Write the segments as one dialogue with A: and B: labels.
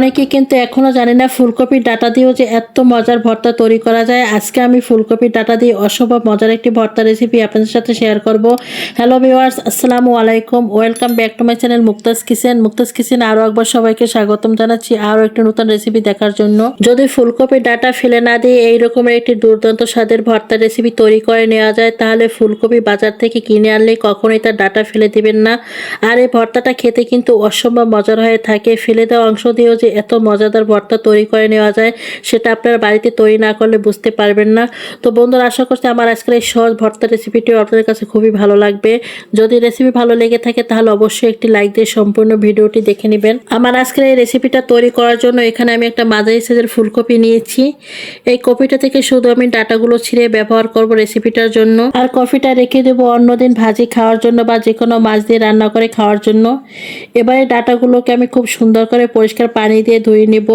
A: অনেকে কিন্তু এখনও জানি না ফুলকপির ডাটা দিয়েও যে এত মজার ভর্তা তৈরি করা যায়। আজকে আমি ফুলকপির ডাটা দিয়ে অসম্ভব মজার একটি ভর্তা রেসিপি আপনাদের সাথে শেয়ার করব। হ্যালো ভিওয়ার্স আসসালামু আলাইকুম। Welcome back to my channel Mukta's kitchen Mukta's kitchen আরও একবার সবাইকে স্বাগতম জানাচ্ছি আরও একটি নতুন রেসিপি দেখার জন্য। যদি ফুলকপির ডাটা ফেলে না দিয়ে এই রকমের একটি দুর্দান্ত স্বাদের ভর্তা রেসিপি তৈরি করে নেওয়া যায়, তাহলে ফুলকপি বাজার থেকে কিনে আনলে কখনোই তার ডাটা ফেলে দিবেন না। আর এই ভর্তাটা খেতে কিন্তু অসম্ভব মজার হয়ে থাকে। ফেলে দেওয়া অংশ দিয়েও যে এত মজাদার ভর্তা তৈরি করে নেওয়া যায়, সেটা আপনারা বাড়িতে তৈরি না করলে বুঝতে পারবেন না। তো বন্ধুরা, আশা করছি আমার আজকের এই সহজ ভর্তা রেসিপিটিও আপনাদের কাছে খুবই ভালো লাগবে। যদি রেসিপি ভালো লেগে থাকে, তাহলে অবশ্যই একটি লাইক দিয়ে সম্পূর্ণ ভিডিওটি দেখে নেবেন। আমার আজকের এই রেসিপিটা তৈরি করার জন্য এখানে আমি একটা মাঝারি সাইজের ফুলকপি নিয়েছি। এই কপিটা থেকে শুধু আমি ডাটাগুলো ছিঁড়ে ব্যবহার করব রেসিপিটার জন্য। আর কফিটা রেখে দেবো অন্যদিন ভাজি খাওয়ার জন্য বা যে কোনো মাছ দিয়ে রান্না করে খাওয়ার জন্য। এবারে ডাটাগুলোকে আমি খুব সুন্দর করে পরিষ্কার পানি দিয়ে ধুয়ে নেব।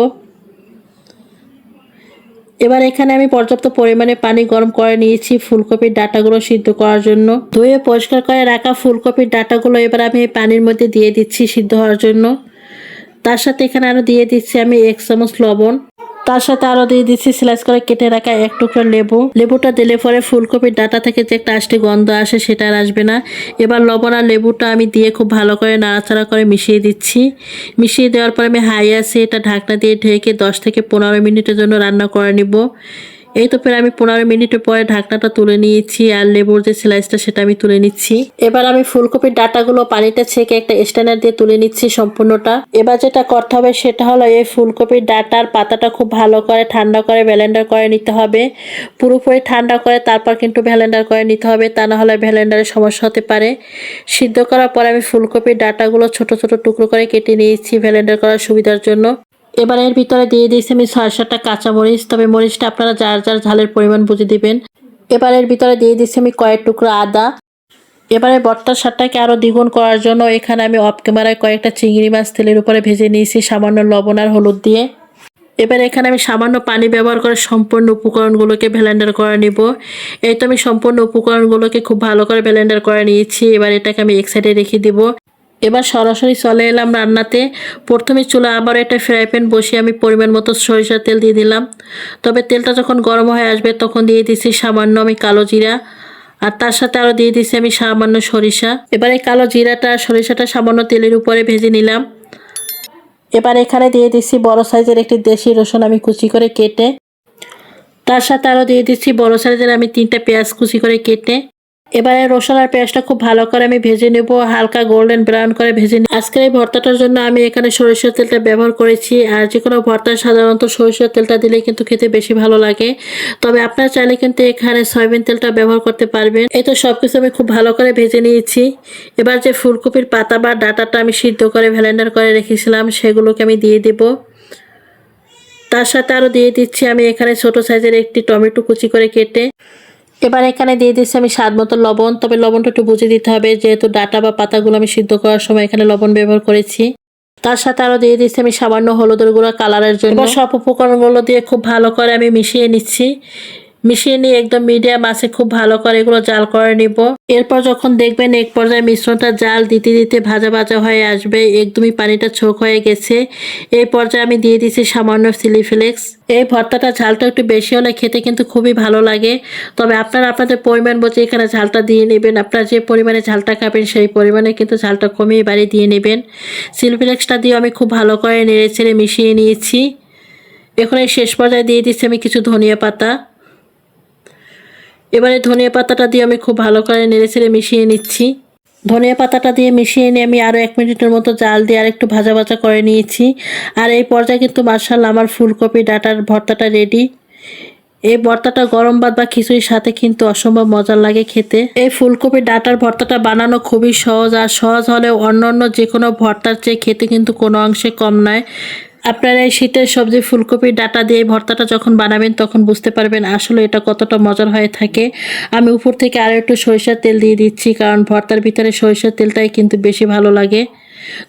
A: এবার এখানে আমি পর্যাপ্ত পরিমাণে পানি গরম করে নিয়েছি ফুলকপির ডাটাগুলো সিদ্ধ করার জন্য। ধুয়ে পরিষ্কার করে রাখা ফুলকপির ডাটাগুলো এবার আমি এই পানির মধ্যে দিয়ে দিচ্ছি সিদ্ধ হওয়ার জন্য। তার সাথে এখানে আরও দিয়ে দিচ্ছি আমি এক চামচ লবণ। তার সাথে আরও দিয়ে দিচ্ছি স্লাইস করে কেটে রাখা এক টুকরো লেবু। লেবুটা দিলে পরে ফুলকপির ডাটা থেকে যে একটা আষ্টে গন্ধ আসে সেটা আর আসবে না। এবার লবণ আর লেবুটা আমি দিয়ে খুব ভালো করে নাড়াচাড়া করে মিশিয়ে দিচ্ছি। মিশিয়ে দেওয়ার পর আমি হাই আসে এটা ঢাকনা দিয়ে ঢেকে দশ থেকে পনেরো মিনিটের জন্য রান্না করে নিব। এই তো ফের আমি পনেরো মিনিটের পরে ঢাকনাটা তুলে নিয়েছি আর লেবুর যে স্লাইসটা সেটা আমি তুলে নিচ্ছি। এবার আমি ফুলকপির ডাটাগুলো পানিটা ছেঁকে একটা স্ট্যান্ডার দিয়ে তুলে নিচ্ছি সম্পূর্ণটা। এবার যেটা করতে হবে সেটা হলো এই ফুলকপির ডাটার পাতাটা খুব ভালো করে ঠান্ডা করে ব্যালেন্ডার করে নিতে হবে। পুরোপুরি ঠান্ডা করে তারপর কিন্তু ভ্যালেন্ডার করে নিতে হবে, তা না হলে ব্যালেন্ডারের সমস্যা হতে পারে। সিদ্ধ করার পর আমি ফুলকপির ডাটাগুলো ছোট ছোট টুকরো করে কেটে নিয়েছি ভ্যালেন্ডার করার সুবিধার জন্য। এবার এর ভিতরে দিয়ে দিয়েছি আমি ছয় সাতটা কাঁচা মরিচ তবে মরিচটা আপনারা যার যার ঝালের পরিমাণ বুঝে দিবেন। এবার এর ভিতরে দিয়ে দিচ্ছি আমি কয়েক টুকরো আদা। এবারে বট্টার স্বাদটাকে আরও দ্বিগুণ করার জন্য এখানে আমি অফ ক্যামেরায় কয়েকটা চিংড়ি মাছ তেলের উপরে ভেজে নিয়েছি, সামান্য লবণ আর হলুদ দিয়ে। এবার এখানে আমি সামান্য পানি ব্যবহার করে সম্পূর্ণ উপকরণগুলোকে ব্লেন্ডার করে নিব। এই তো আমি সম্পূর্ণ উপকরণগুলোকে খুব ভালো করে ব্লেন্ডার করে নিয়েছি। এবার এটাকে আমি এক সাইডে রেখে দিব। এবার সরাসরি চলে এলাম রান্নাতে। প্রথমে চুলা আবার একটা ফ্রাই প্যান বসিয়ে আমি পরিমাণ মতো সরিষার তেল দিয়ে দিলাম। তবে তেলটা যখন গরম হয়ে আসবে তখন দিয়ে দিচ্ছি সামান্য আমি কালো জিরা। আর তার সাথে আরও দিয়ে দিচ্ছি আমি সামান্য সরিষা। এবার এই কালো জিরাটা সরিষাটা সামান্য তেলের উপরে ভেজে নিলাম। এবার এখানে দিয়ে দিচ্ছি বড় সাইজের একটি দেশি রসুন আমি কুচি করে কেটে। তার সাথে আরও দিয়ে দিচ্ছি বড় সাইজের আমি তিনটা পেঁয়াজ কুচি করে কেটে। এবারে রসুন আর পেঁয়াজটা খুব ভালো করে আমি ভেজে নেব, হালকা গোল্ডেন ব্রাউন করে ভেজে নিই আজকের এই ভর্তাটার জন্য আমি এখানে সরিষার তেলটা ব্যবহার করেছি, আর যে কোনো ভর্তা সাধারণত সরিষার তেলটা দিলে কিন্তু খেতে বেশি ভালো লাগে। তবে আপনারা চাইলে কিন্তু এখানে সয়াবিন তেলটা ব্যবহার করতে পারবেন। এই তো সব কিছু আমি খুব ভালো করে ভেজে নিয়েছি। এবার যে ফুলকপির পাতা বা ডাটাটা আমি সিদ্ধ করে ভ্যালেন্ডার করে রেখেছিলাম, সেগুলোকে আমি দিয়ে দেবো। তার সাথে আরও দিয়ে দিচ্ছি আমি এখানে ছোট সাইজের একটি টমেটো কুচি করে কেটে। এবার এখানে দিয়ে দিচ্ছি আমি স্বাদ মতো লবণ। তবে লবণটা একটু বুঝে দিতে হবে, যেহেতু ডাটা বা পাতাগুলো আমি সিদ্ধ করার সময় এখানে লবণ ব্যবহার করেছি। তার সাথে আরও দিয়ে দিচ্ছি আমি সামান্য হলুদের গুঁড়া কালারের জন্য। সব উপকরণগুলো দিয়ে খুব ভালো করে আমি মিশিয়ে নিচ্ছি। মিশিয়ে নিয়ে একদম মিডিয়াম আছে, খুব ভালো করে এগুলো জাল করে নিব। এরপর যখন দেখবেন এক পর্যায়ে মিশ্রণটা জাল দিতে দিতে ভাজা ভাজা হয়ে আসবে, একদমই পানিটা ছোক হয়ে গেছে। এই পর্যায়ে আমি দিয়ে দিচ্ছি সামান্য চিলি ফ্লেক্স। এই ভর্তাটা ঝালটা একটু বেশি হলে খেতে কিন্তু খুবই ভালো লাগে। তবে আপনারা আপনাদের পরিমাণ বুঝে এখানে ঝালটা দিয়ে নেবেন। আপনারা যে পরিমাণে ঝালটা খাবেন, সেই পরিমাণে কিন্তু ঝালটা কমিয়ে বাড়ি দিয়ে নেবেন। চিলি ফ্লেক্সটা দিয়ে আমি খুব ভালো করে নেড়ে ছেড়ে মিশিয়ে নিয়েছি। এখন এই শেষ পর্যায়ে দিয়ে দিচ্ছি আমি কিছু ধনিয়া পাতা। এবারে ধনিয়া পাতাটা দিয়ে আমি খুব ভালো করে নেড়ে ছেড়ে মিশিয়ে নিচ্ছি। ধনিয়া পাতাটা দিয়ে মিশিয়ে নিয়ে আমি আরও এক মিনিটের মতো জাল দিয়ে আর একটু ভাজা ভাজা করে নিয়েছি। আর এই পর্যায়ে কিন্তু মার্শাল আমার ফুলকপি ডাটার ভর্তাটা রেডি এই ভর্তাটা গরম ভাত বা খিচুড়ির সাথে কিন্তু অসম্ভব মজার লাগে খেতে। এই ফুলকপি ডাটার ভর্তাটা বানানো খুবই সহজ আর সহজ হলেও অন্য অন্য যে কোনো ভর্তার চেয়ে খেতে কিন্তু কোনো অংশে কম নয়। আপনারা এই শীতের সবজি ফুলকপির ডাটা দিয়ে ভর্তাটা যখন বানাবেন, তখন বুঝতে পারবেন আসলে এটা কতটা মজার হয়ে থাকে। আমি উপর থেকে আরও একটু সরিষার তেল দিয়ে দিচ্ছি, কারণ ভর্তার ভিতরে সরিষার তেলটাই কিন্তু বেশি ভালো লাগে।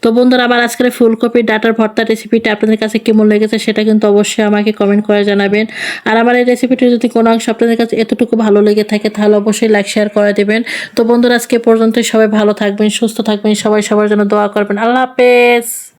A: তো বন্ধুরা, আমার আজকের ফুলকপির ডাটার ভর্তা রেসিপিটা আপনাদের কাছে কেমন লেগেছে সেটা কিন্তু অবশ্যই আমাকে কমেন্ট করে জানাবেন। আর আমার এই রেসিপিটি যদি কোনো অংশ আপনাদের কাছে এতটুকু ভালো লেগে থাকে, তাহলে অবশ্যই লাইক, শেয়ার করে দেবেন। তো বন্ধুরা, আজকে পর্যন্ত সবাই ভালো থাকবেন, সুস্থ থাকবেন, সবাই সবার জন্য দোয়া করবেন। আল্লাহ হাফেজ!